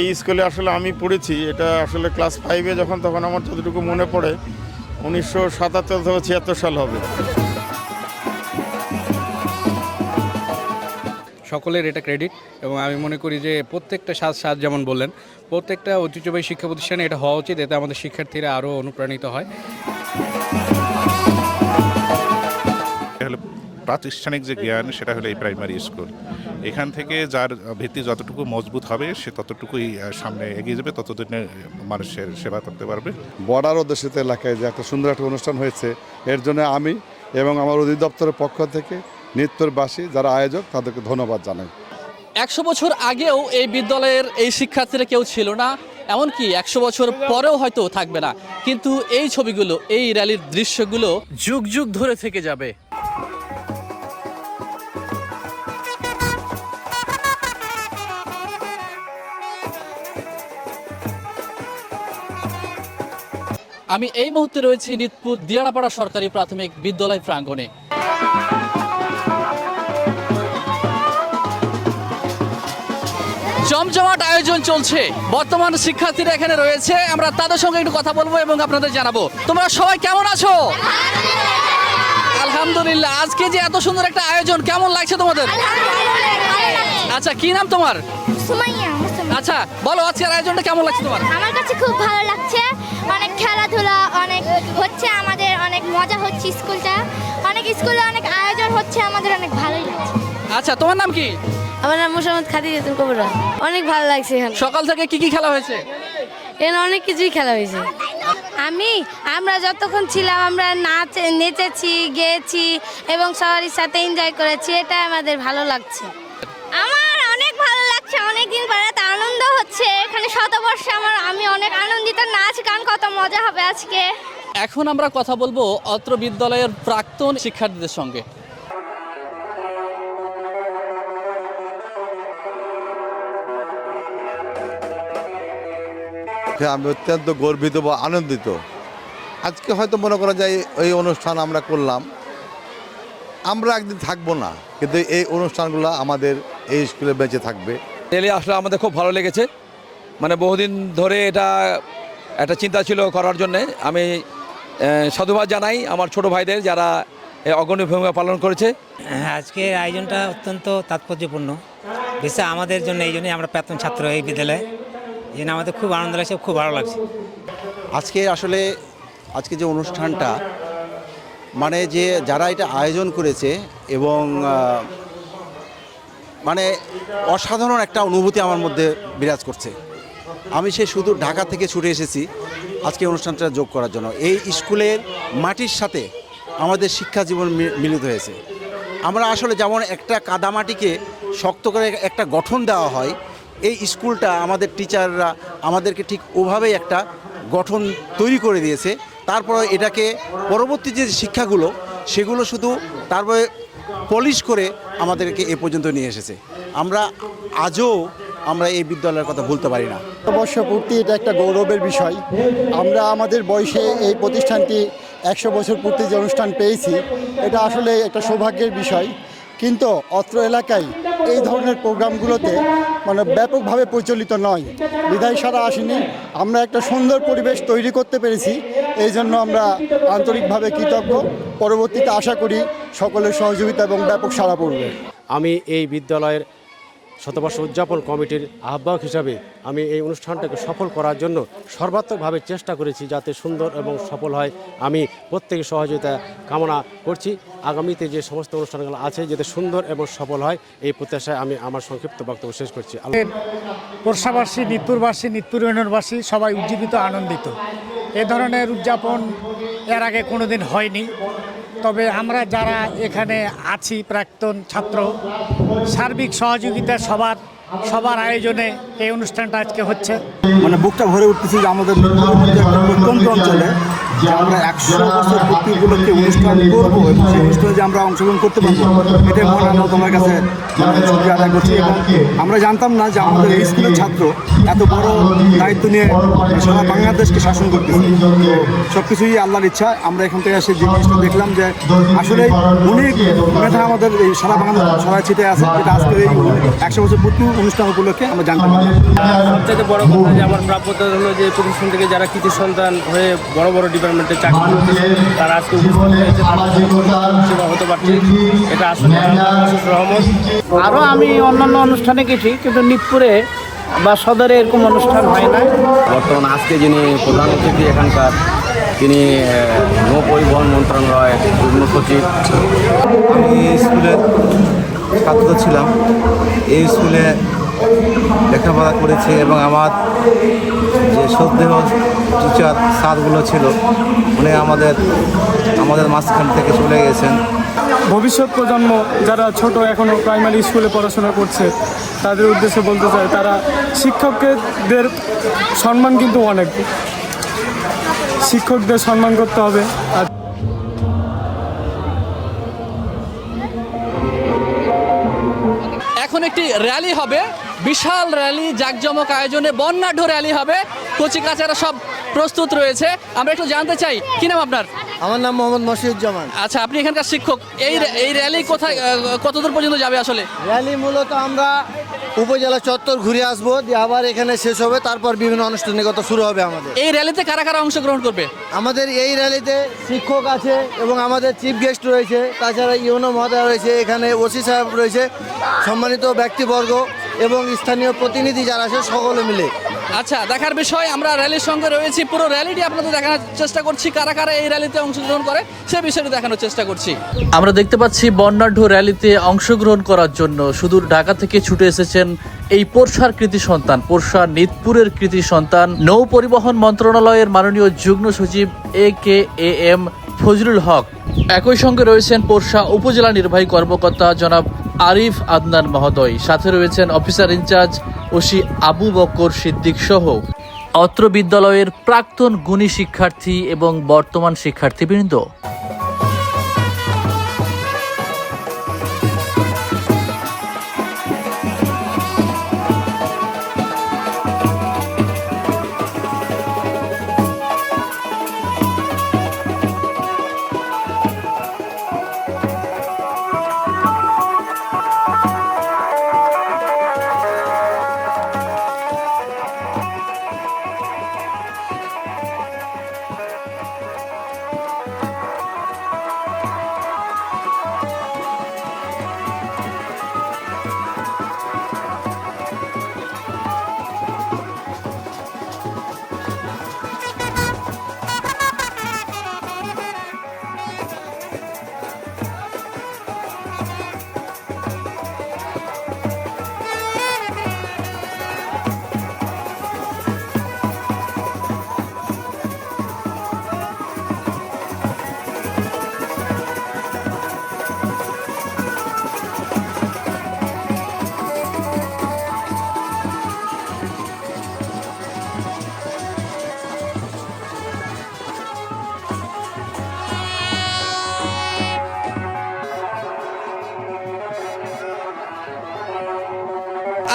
এই স্কুলে আসলে আমি পড়েছি, এটা আসলে ক্লাস ফাইভে যখন, তখন আমার যতটুকু মনে পড়ে, উনিশশো সাতাত্তর থেকে ছিয়াত্তর সাল হবে। সকলের এটা ক্রেডিট এবং আমি মনে করি যে প্রত্যেকটা সাজ সাজ যেমন বললেন, প্রত্যেকটা ঐতিহ্যবাহী শিক্ষা প্রতিষ্ঠানে এটা হওয়া উচিত, এতে আমাদের শিক্ষার্থীরা আরও অনুপ্রাণিত হয়। প্রাতিষ্ঠানিক যে জ্ঞান সেটা হলো এই প্রাইমারি স্কুল এখান থেকে যার ভিত্তি যতটুকু মজবুত হবে সে ততটুকুই সামনে এগিয়ে যাবে ততদিনে মানুষের সেবা করতে পারবে। বর্ডার অধ্যুষিত এলাকায় যে একটা সুন্দর একটা অনুষ্ঠান হয়েছে এর জন্য আমি এবং আমার অধিদপ্তরের পক্ষ থেকে নিত্যরবাসী যারা আয়োজক তাদেরকে ধন্যবাদ জানাই। একশো বছর আগেও এই বিদ্যালয়ের এই শিক্ষার্থীরা কেউ ছিল না এমনকি একশো বছর পরেও হয়তো থাকবে না। কিন্তু এই ছবিগুলো এই র্যালির দৃশ্যগুলো যুগ যুগ ধরে থেকে যাবে। আমি এই মুহূর্তে রয়েছি নিতপুর দিয়ানাপাড়া সরকারি প্রাথমিক বিদ্যালয় প্রাঙ্গণে। জমজমাট আয়োজন চলছে। বর্তমান শিক্ষার্থীরা এখানে রয়েছে। আমরা তাদের সঙ্গে একটু কথা বলব এবং আপনাদের জানাব। তোমরা সবাই কেমন আছো? আলহামদুলিল্লাহ। আজকে যে এত সুন্দর একটা আয়োজন কেমন লাগছে তোমাদের? আচ্ছা কি নাম তোমার। আচ্ছা বলো আজকের আয়োজনটা কেমন লাগছে তোমার? আমার কাছে খুব ভালো লাগছে। অনেক খেলাধুলা অনেক হচ্ছে আমাদের অনেক মজা হচ্ছে স্কুলটা। অনেক স্কুলে অনেক আয়োজন হচ্ছে আমাদের অনেক ভালোই লাগছে। আচ্ছা তোমার নাম কি? আমার নাম মোসাম্মদ খাদিজাতুল কবরা অনেক ভালো লাগছে এখানে। সকাল থেকে কি কি খেলা হয়েছে? এখানে অনেক কিছুই খেলা হয়েছে। আমি আমরা যতক্ষণ ছিলাম আমরা নাচ নেচেছি গেয়েছি এবং সবারই সাথে এনজয় করেছি এটা আমাদের ভালো লাগছে। আমার অনেক ভালো লাগছে অনেক দিন পরে আনন্দ হচ্ছে এখানে শতবর্ষে আমার আমি অনেক আনন্দিত নাচ গান কত মজা হবে আজকে। এখন আমরা কথা বলব অত্র বিদ্যালয়ের প্রাক্তন শিক্ষার্থীদের সঙ্গে। যে আমি অত্যন্ত গর্বিত বা আনন্দিত। আজকে হয়তো মনে করা যায় এই অনুষ্ঠান আমরা করলাম। আমরা একদিন থাকব না কিন্তু এই অনুষ্ঠানগুলো আমাদের এই স্কুলে বেঁচে থাকবে। রেলে আসলে আমাদের খুব ভালো লেগেছে। মানে বহুদিন ধরে এটা একটা চিন্তা ছিল করার জন্যে। আমি সাধুবাদ জানাই আমার ছোট ভাইদের যারা এই অগ্রণী ভূমিকা পালন করেছে। হ্যাঁ আজকে আয়োজনটা অত্যন্ত তাৎপর্যপূর্ণ। বিশেষ আমাদের জন্য এই জন্যই আমরা প্রাক্তন ছাত্র এই বিদ্যালয়ে। এই জন্য আমাদের খুব আনন্দ লাগছে খুব ভালো লাগছে। আজকে আসলে আজকে যে অনুষ্ঠানটা মানে যে যারা এটা আয়োজন করেছে এবং মানে অসাধারণ একটা অনুভূতি আমার মধ্যে বিরাজ করছে। আমি সে শুধু ঢাকা থেকে ছুটে এসেছি, আজকে অনুষ্ঠানটা যোগ করার জন্য। এই স্কুলের মাটির সাথে আমাদের শিক্ষা জীবন মিলিত হয়েছে। আমরা আসলে যেমন একটা কাদামাটিকে শক্ত করে একটা গঠন দেওয়া হয়, এই স্কুলটা আমাদের টিচাররা আমাদেরকে ঠিক ওভাবেই একটা গঠন তৈরি করে দিয়েছে। তারপরে এটাকে পরবর্তী যে শিক্ষাগুলো, সেগুলো শুধু তারপরে পলিশ করে আমাদেরকে এ পর্যন্ত নিয়ে এসেছে। আমরা আজও আমরা এই বিদ্যালয়ের কথা ভুলতে পারি না। বর্ষপূর্তি এটা একটা গৌরবের বিষয়। আমরা আমাদের বয়সে এই প্রতিষ্ঠানটি একশো বছর পূর্তি যে অনুষ্ঠান পেয়েছি, এটা আসলে একটা সৌভাগ্যের বিষয়। কিন্তু অত্র এলাকায় এই ধরনের প্রোগ্রামগুলোতে মানে ব্যাপকভাবে প্রচলিত নয়। বিধায় সারা আসেনি। আমরা একটা সুন্দর পরিবেশ তৈরি করতে পেরেছি। এই জন্য আমরা আন্তরিকভাবে কৃতজ্ঞ। পরবর্তীতে আশা করি সকলের সহযোগিতা এবং ব্যাপক সাড়া পড়বে। আমি এই বিদ্যালয়ের শতবর্ষ উদযাপন কমিটির আহ্বায়ক হিসাবে আমি এই অনুষ্ঠানটাকে সফল করার জন্য সর্বাত্মকভাবে চেষ্টা করেছি যাতে সুন্দর এবং সফল হয়। আমি প্রত্যেকের সহযোগিতা কামনা করছি। আগামীতে যে সমস্ত অনুষ্ঠানগুলো আছে যাতে সুন্দর এবং সফল হয় এই প্রত্যাশায় আমি আমার সংক্ষিপ্ত বক্তব্য শেষ করছি। বর্ষাবাসী নিতপুরবাসী নিতপুর ইউনিয়নবাসী সবাই উজ্জীবিত আনন্দিত। এ ধরনের উদযাপন এর আগে কোনোদিন হয়নি। তবে আমরা যারা এখানে আছি প্রাক্তন ছাত্র সার্বিক সহযোগিতা সবার সবার আয়োজনে এই অনুষ্ঠানটা আজকে হচ্ছে। মানে বুকটা ভরে উঠতেছি যে আমাদের প্রত্যন্ত অঞ্চলে? যে আমরা একশো বছর পূর্তি উপলক্ষে অনুষ্ঠান করব এবং সেই অনুষ্ঠানে যে আমরা অংশগ্রহণ করতে পারব, এটাই মনে আনন্দ তোমার কাছে ছবি আদায় করছি এবং আমরা জানতাম না যে আমাদের এই স্কুলের ছাত্র এত বড় দায়িত্ব নিয়ে সারা বাংলাদেশকে শাসন করতেছে। তো সব কিছুই আল্লাহর ইচ্ছা। আমরা এখান থেকে এসে যে জিনিসটা দেখলাম যে আসলে অনেক মেধা আমাদের এই সারা বাংলাদেশ সারা ছিটে আছে, যেটা আজকে এই একশো বছর পূর্তি অনুষ্ঠান উপলক্ষে আমরা জানতে পারলাম সবচেয়ে বড় কথা যে আমার প্রাপ্যতা হলো যে প্রতিষ্ঠান থেকে যারা কৃতি সন্তান হয়ে বড় বড় ডিপার্টমেন্টে চাকরি তারা আজকে সেবা হতে পারছে। এটা আসলে রহমত। আরও আমি অন্যান্য অনুষ্ঠানে গেছি কিন্তু নিতপুরে বা সদরে এরকম অনুষ্ঠান হয় না। বর্তমান আজকে যিনি প্রধান অতিথি এখানকার তিনি নৌ পরিবহন মন্ত্রণালয়ের যুগ্ম সচিব। আমি স্কুলের ছাত্র ছিলাম। এই স্কুলে লেখাপড়া করেছি এবং আমার যে শ্রদ্ধেয় টিচার স্যারগুলো ছিল উনি আমাদের আমাদের মাঝখান থেকে চলে গেছেন। ভবিষ্যৎ প্রজন্ম যারা ছোট এখনও প্রাইমারি স্কুলে পড়াশোনা করছে তাদের উদ্দেশ্যে বলতে চাই তারা শিক্ষকদের সম্মান কিন্তু অনেক। শিক্ষকদের সম্মান করতে হবে। আর এখন একটি র্যালি হবে। বিশাল র্যালি জাকজমক আয়োজনে বন্যাঢ্য র্যালি হবে। কচি কাছারা সব প্রস্তুত রয়েছে। আমরা একটু জানতে চাই কি নাম আপনার? আমার নাম মোহাম্মদ মশিউজ্জামান। আচ্ছা আপনি এখানকার শিক্ষক এই এই র্যালি কোথায় কতদূর পর্যন্ত যাবে আসলে? র্যালি মূলত আমরা উপজেলা চত্বর ঘুরে আসব দিয়ে আবার এখানে শেষ হবে তারপর বিভিন্ন আনুষ্ঠানিকতা শুরু হবে আমাদের। এই র্যালিতে কারা কারা অংশগ্রহণ করবে? আমাদের এই র্যালিতে শিক্ষক আছে এবং আমাদের চিফ গেস্ট রয়েছে তাছাড়া ইউনো মহোদয় রয়েছে এখানে ওসি সাহেব রয়েছে সম্মানিত ব্যক্তিবর্গ এবং স্থানীয় প্রতিনিধি যারা আছে সকলে মিলে। আচ্ছা দেখার বিষয়, আমরা র্যালির সঙ্গে রয়েছি। পুরো র্যালিটি আপনাদের দেখানোর চেষ্টা করছি। কারা কারা এই র্যালিতে অংশগ্রহণ করে, সে বিষয়টি দেখানোর চেষ্টা করছি। আমরা দেখতে পাচ্ছি বর্ণাঢ্য র্যালিতে অংশগ্রহণ করার জন্য। সুদূর ঢাকা থেকে ছুটে এসেছেন এই পোরশার কৃতি সন্তান পোরশা নিতপুরের কৃতি সন্তান। নৌ পরিবহন মন্ত্রণালয়ের মাননীয় যুগ্ম সচিব এ কে এ এম ফজলুল হক। একই সঙ্গে রয়েছেন পোরশা উপজেলা নির্বাহী কর্মকর্তা জনাব আরিফ আদনান মহোদয়। সাথে রয়েছেন officer in charge OC Abu Bakar Siddique সহ। অত্র বিদ্যালয়ের প্রাক্তন গুণী শিক্ষার্থী এবং বর্তমান শিক্ষার্থীবৃন্দ।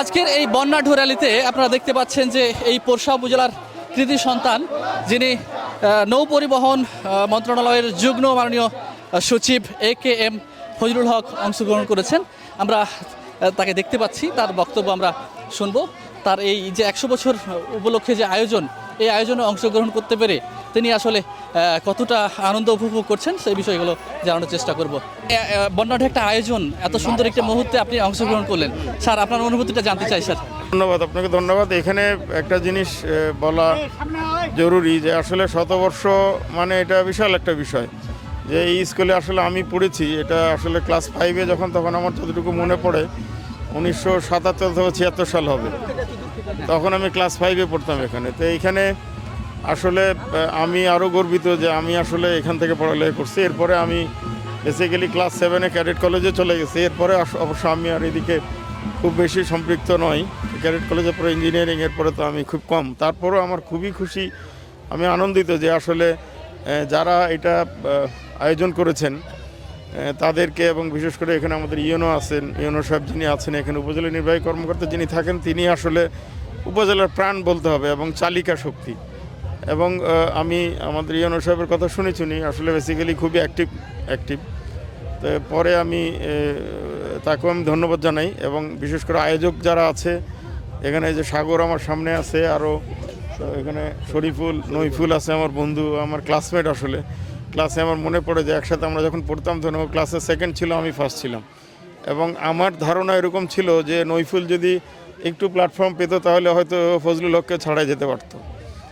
আজকের এই বন্যাঢ্য র্যালিতে আপনারা দেখতে পাচ্ছেন যে এই পোরশা উপজেলার কৃতি সন্তান, যিনি নৌ পরিবহন মন্ত্রণালয়ের যুগ্ম মাননীয় সচিব এ কে এম ফজলুল হক অংশগ্রহণ করেছেন। আমরা তাকে দেখতে পাচ্ছি, তার বক্তব্য আমরা শুনব। তার এই যে একশো বছর উপলক্ষে যে আয়োজন, এই আয়োজনে অংশগ্রহণ করতে পেরে তিনি আসলে কতটা আনন্দ উপভোগ করছেন সেই বিষয়গুলো জানানোর চেষ্টা করব। বন্যাঢ্য একটা আয়োজন, এত সুন্দর একটা মুহূর্তে আপনি অংশগ্রহণ করলেন। স্যার, আপনার অনুভূতিটা জানতে চাই, স্যার। ধন্যবাদ, আপনাকে ধন্যবাদ। এখানে একটা জিনিস বলা জরুরি যে আসলে শতবর্ষ মানে এটা বিশাল একটা বিষয়। যে এই স্কুলে আসলে আমি পড়েছি, এটা আসলে ক্লাস ফাইভে যখন, তখন আমার যতটুকু মনে পড়ে, উনিশশো সাতাত্তর থেকে ছিয়াত্তর সাল হবে। তখন আমি ক্লাস ফাইভে পড়তাম এখানে। তো এইখানে আসলে আমি আরও গর্বিত যে আমি আসলে এখান থেকে পড়ালেখা করছি। এরপরে আমি বেসিক্যালি ক্লাস সেভেনে ক্যাডেট কলেজে চলে গেছি। এরপরে অবশ্য আমি আর এদিকে খুব বেশি সম্পৃক্ত নই। ক্যাডেট কলেজের পরে ইঞ্জিনিয়ারিংয়ের পরে তো আমি খুব কম। তারপরেও আমার খুবই খুশি, আমি আনন্দিত যে আসলে যারা এটা আয়োজন করেছেন তাদেরকে এবং বিশেষ করে এখানে আমাদের ইউনো আছেন, ইউনো সাহেব যিনি আছেন, এখানে উপজেলা নির্বাহী কর্মকর্তা যিনি থাকেন, তিনি আসলে উপজেলার প্রাণ বলতে হবে এবং চালিকা শক্তি। এবং আমি আমাদের ইউনো সাহেবের কথা শুনেছি, উনি আসলে বেসিক্যালি খুবই অ্যাক্টিভ অ্যাক্টিভ তো পরে আমি তাকেও আমি ধন্যবাদ জানাই এবং বিশেষ করে আয়োজক যারা আছে, এখানে যে সাগর আমার সামনে আছে আরও এখানে শরীফুল, নইফুল আছে আমার বন্ধু, আমার ক্লাসমেট আসলে। ক্লাসে আমার মনে পড়ে যে একসাথে আমরা যখন পড়তাম, তখন ক্লাসে সেকেন্ড ছিল আমি ফার্স্ট ছিলাম। এবং আমার ধারণা এরকম ছিল যে নইফুল যদি একটু প্ল্যাটফর্ম পেত, তাহলে হয়তো ফজলুল হককে ছাড়াই যেতে পারতো।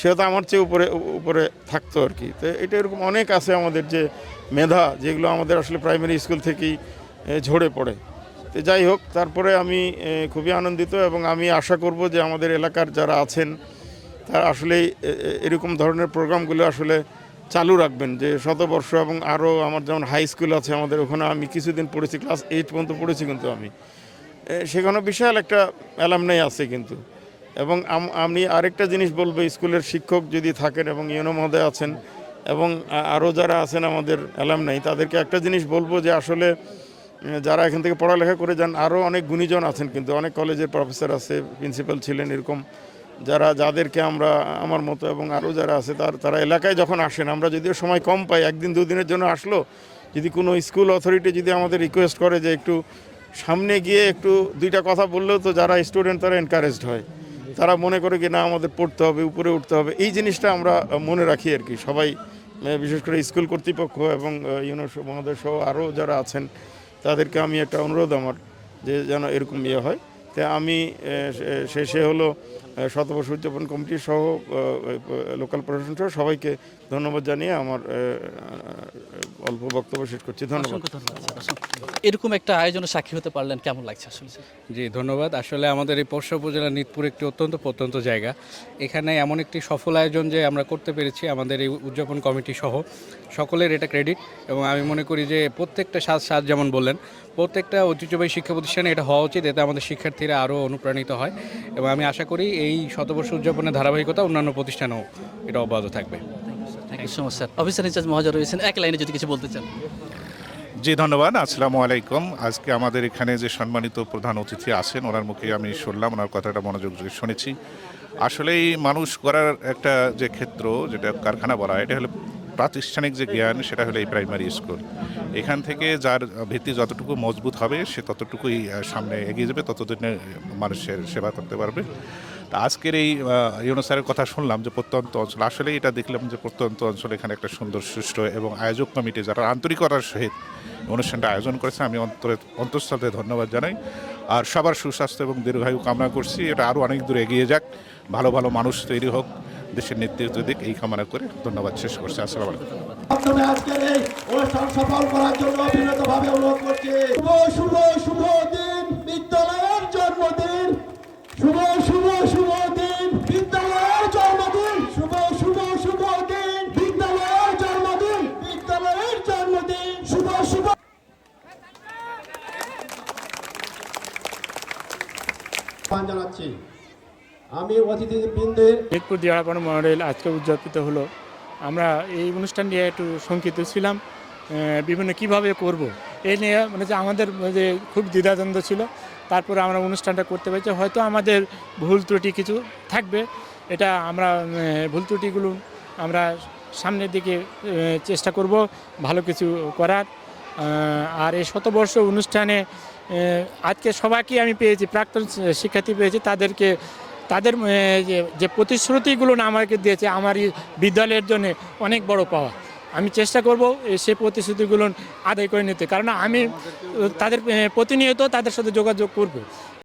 সে তো আমার চেয়ে উপরে উপরে থাকতো আর কি। তো এটা এরকম অনেক আছে আমাদের যে মেধা, যেগুলো আমাদের আসলে প্রাইমারি স্কুল থেকেই ঝরে পড়ে। তো যাই হোক, তারপরে আমি খুবই আনন্দিত এবং আমি আশা করব যে আমাদের এলাকার যারা আছেন, তারা আসলে এরকম ধরনের প্রোগ্রামগুলো আসলে চালু রাখবেন। যে শতবর্ষ এবং আরও আমার যেমন হাই স্কুল আছে আমাদের, ওখানে আমি কিছুদিন পড়েছি ক্লাস এইট পর্যন্ত পড়েছি কিন্তু আমি। সেখানে বিশাল একটা অ্যালামনাই আছে কিন্তু। এবং আম- আরেকটা জিনিস বলব, স্কুলের শিক্ষক যদি থাকেন এবং ইউনো মহোদয় আছেন এবং আরও যারা আছেন আমাদের অ্যালামনাই তাদেরকে একটা জিনিস বলব যে আসলে যারা এখান থেকে পড়ালেখা করে যান আরও অনেক গুণীজন আছেন কিন্তু, অনেক কলেজের প্রফেসর আছে প্রিন্সিপাল ছিলেন এরকম, যারা, যাদেরকে আমরা, আমার মতো এবং আরও যারা আছে, তার, তারা এলাকায় যখন আসেন, আমরা যদিও সময় কম পাই, একদিন দুদিনের জন্য আসলো, যদি কোনো স্কুল অথরিটি যদি আমাদের রিকোয়েস্ট করে যে একটু সামনে গিয়ে একটু দুইটা কথা বললেও তো যারা স্টুডেন্ট তারা এনকারেজড হয়। তারা মনে করে কি, না, আমাদের পড়তে হবে, উপরে উঠতে হবে। এই জিনিসটা আমরা মনে রাখি আর কি। সবাই বিশেষ করে স্কুল কর্তৃপক্ষ এবং ইউনো মহাদেশ সহ আরও যারা আছেন, তাদেরকে আমি একটা অনুরোধ আমার যে যেন এরকম ইয়ে হয়। তো আমি শেষে হলো শতবর্ষ উদযাপন কমিটি সহ লোকাল প্রশাসন সহ সবাইকে ধন্যবাদ জানিয়ে আমার অল্প বক্তব্য শেষ করছি। ধন্যবাদ। এরকম একটা আয়োজনের সাক্ষী হতে পারলেন কেমন লাগছে আসলে? জি ধন্যবাদ। আসলে আমাদের এই পরশা উপজেলা নিতপুর একটি অত্যন্ত প্রত্যন্ত জায়গা। এখানে এমন একটি সফল আয়োজন যে আমরা করতে পেরেছি আমাদের এই উদযাপন কমিটি সহ সকলের এটা ক্রেডিট। এবং আমি মনে করি যে প্রত্যেকটা সাজ সাজ যেমন বললেন প্রত্যেকটা ঐতিহ্যবাহী শিক্ষা প্রতিষ্ঠানে এটা হওয়া উচিত এতে আমাদের শিক্ষার্থীরা আরও অনুপ্রাণিত হয়। এবং আমি আশা করি এই শতবর্ষ উদযাপনের ধারাবাহিকতা অন্যান্য প্রতিষ্ঠানেও এটা অব্যাহত থাকবে। Thank you so much sir officer in charge Mahajan রয়েছেন। এক লাইনে যদি কিছু বলতে চান। জি, ধন্যবাদ। আসসালামু আলাইকুম। আজকে আমাদের এখানে যে সম্মানিত প্রধান অতিথি আছেন, ওনার মুখে আমি শুনলাম, ওনার কথাটা মনোযোগ শুনেছি। আসলেই মানুষ করার একটা যে ক্ষেত্র, যেটা কারখানা বলা এটা হলো প্রাতিষ্ঠানিক যে জ্ঞান, সেটা হলো এই প্রাইমারি স্কুল এখান থেকে যার ভিত্তি যতটুকু মজবুত হবে, সে ততটুকুই সামনে এগিয়ে যাবে, ততদিনে মানুষের সেবা করতে পারবে। তা আজকের এই ইউনো স্যারের কথা শুনলাম যে প্রত্যন্ত অঞ্চল, আসলে এটা দেখলাম যে প্রত্যন্ত অঞ্চল এখানে একটা সুন্দর, সুষ্ঠু এবং আয়োজক কমিটি যারা আন্তরিকতার সহিত অনুষ্ঠানটা আয়োজন করেছে, আমি অন্তরে, অন্তঃস্থলে ধন্যবাদ জানাই। আর সবার সুস্বাস্থ্য এবং দীর্ঘায়ু কামনা করছি, এটা আরও অনেক দূর এগিয়ে যাক, ভালো ভালো মানুষ তৈরি হোক, দেশের নেতৃত্ব দিক, এই কামনা করে ধন্যবাদ শেষ করছি। আসসালামু আলাইকুম। আজকের এই অনুষ্ঠান সফল করার জন্য অনুরোধ করছি। শুভ শুভ শুভ দিন, বিদ্যালয়ের জন্মদিন। শুভ শুভ জানাচ্ছি। আমি অতিথিবৃন্দের মেদপুর দিয়াপাড়া মডেল আজকে উদযাপিত হলো। আমরা এই অনুষ্ঠান নিয়ে একটু শঙ্কিত ছিলাম বিভিন্ন কীভাবে করব? এই নিয়ে মানে যে আমাদের যে খুব দ্বিধাদ্বন্দ্ব ছিল, তারপরে আমরা অনুষ্ঠানটা করতে পেরেছি। হয়তো আমাদের ভুল ত্রুটি কিছু থাকবে, এটা আমরা ভুল ত্রুটিগুলো আমরা সামনের দিকে চেষ্টা করব ভালো কিছু করার। আর এই শতবর্ষ অনুষ্ঠানে আজকে সবাইকে আমি পেয়েছি, প্রাক্তন শিক্ষার্থী পেয়েছি, তাদেরকে, তাদের যে- প্রতিশ্রুতিগুলো আমাকে দিয়েছে আমার বিদ্যালয়ের জন্য অনেক বড় পাওয়া। আমি চেষ্টা করব সে প্রতিশ্রুতিগুলো আদায় করে নিতে। কারণ আমি, তাদের প্রতিনিয়ত তাদের সাথে যোগাযোগ করব।